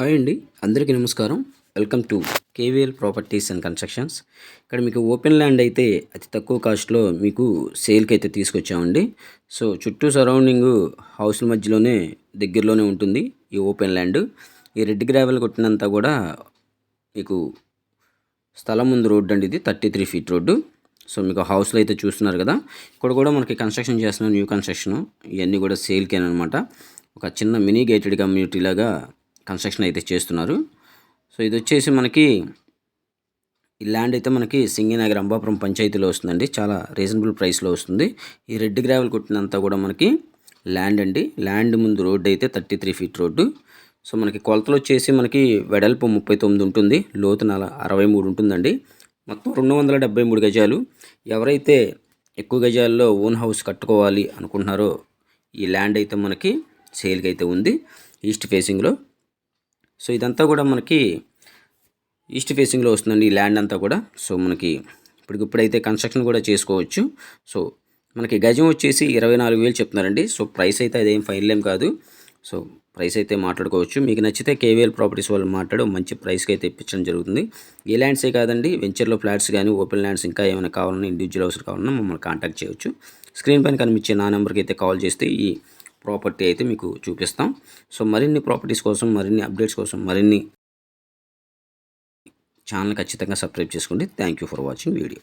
Hi అండి. అందరికీ నమస్కారం. Welcome to KVL properties and constructions. ఇక్కడ మీకు ఓపెన్ ల్యాండ్ అయితే అతి తక్కువ కాస్ట్లో మీకు సేల్కి అయితే తీసుకొచ్చామండి. సో చుట్టూ సరౌండింగ్ హౌస్ల మధ్యలోనే దగ్గరలోనే ఉంటుంది ఈ ఓపెన్ ల్యాండ్. ఈ రెడ్ గ్రావెల్ కొట్టినంతా కూడా మీకు స్థలం ముందు రోడ్డు అండి ఇది thirty three feet road. So మీకు హౌస్లో అయితే చూస్తున్నారు కదా. ఇక్కడ కూడా మనకి కన్స్ట్రక్షన్ చేస్తున్న న్యూ కన్స్ట్రక్షన్. ఇవన్నీ కూడా సేల్కేనమాట ఒక చిన్న మినీ గేటెడ్ కమ్యూనిటీ లాగా కన్స్ట్రక్షన్ అయితే చేస్తున్నారు. సో ఇది వచ్చేసి మనకి ఈ ల్యాండ్ అయితే మనకి సింగినగర్ అంబాపురం పంచాయతీలో వస్తుందండి. చాలా రీజనబుల్ ప్రైస్లో వస్తుంది. ఈ రెడ్ గ్రావెల్ కొట్టినంతా కూడా మనకి ల్యాండ్ అండి. ల్యాండ్ ముందు రోడ్డు అయితే thirty three feet road. So మనకి కొలతలు వచ్చేసి మనకి వెడల్పు ముప్పై తొమ్మిది ఉంటుంది. లోతు నల అరవై మూడు ఉంటుందండి. మొత్తం రెండు వందల డెబ్బై మూడు గజాలు. ఎవరైతే ఎక్కువ గజాల్లో ఓన్ హౌస్ కట్టుకోవాలి అనుకుంటున్నారో ఈ ల్యాండ్ అయితే మనకి సేల్కి అయితే ఉంది. ఈస్ట్ ఫేసింగ్లో సో ఇదంతా కూడా మనకి ఈస్ట్ ఫేసింగ్లో వస్తుందండి ఈ ల్యాండ్ అంతా కూడా. సో మనకి ఇప్పటికిప్పుడైతే కన్స్ట్రక్షన్ కూడా చేసుకోవచ్చు. సో మనకి గజం వచ్చేసి ఇరవై నాలుగు వేలు చెప్తున్నారండి. సో ప్రైస్ అయితే అదేం ఫైనల్ ఏం కాదు. సో ప్రైస్ అయితే మాట్లాడుకోవచ్చు. మీకు నచ్చితే కేవీఎల్ ప్రాపర్టీస్ వాళ్ళు మాట్లాడు మంచి ప్రైస్కి అయితే ఇప్పించడం జరుగుతుంది. ఏ ల్యాండ్సే కాదండి వెంచర్లో ఫ్లాట్స్ కానీ ఓపెన్ ల్యాండ్స్ ఇంకా ఏమైనా కావాలన్నా ఇండివిజువల్ హౌస్ కావాలన్నా మమ్మల్ని కాంటాక్ట్ చేయవచ్చు స్క్రీన్ పైన కనిపించే నా నెంబర్కి అయితే కాల్ చేస్తే ఈ ప్రాపర్టీ అయితే మీకు చూపిస్తాం. సో మరిన్ని ప్రాపర్టీస్ కోసం మరిన్ని అప్డేట్స్ కోసం మరిన్ని ఛానల్ ఖచ్చితంగా సబ్స్క్రైబ్ చేసుకోండి. Thank you for watching video.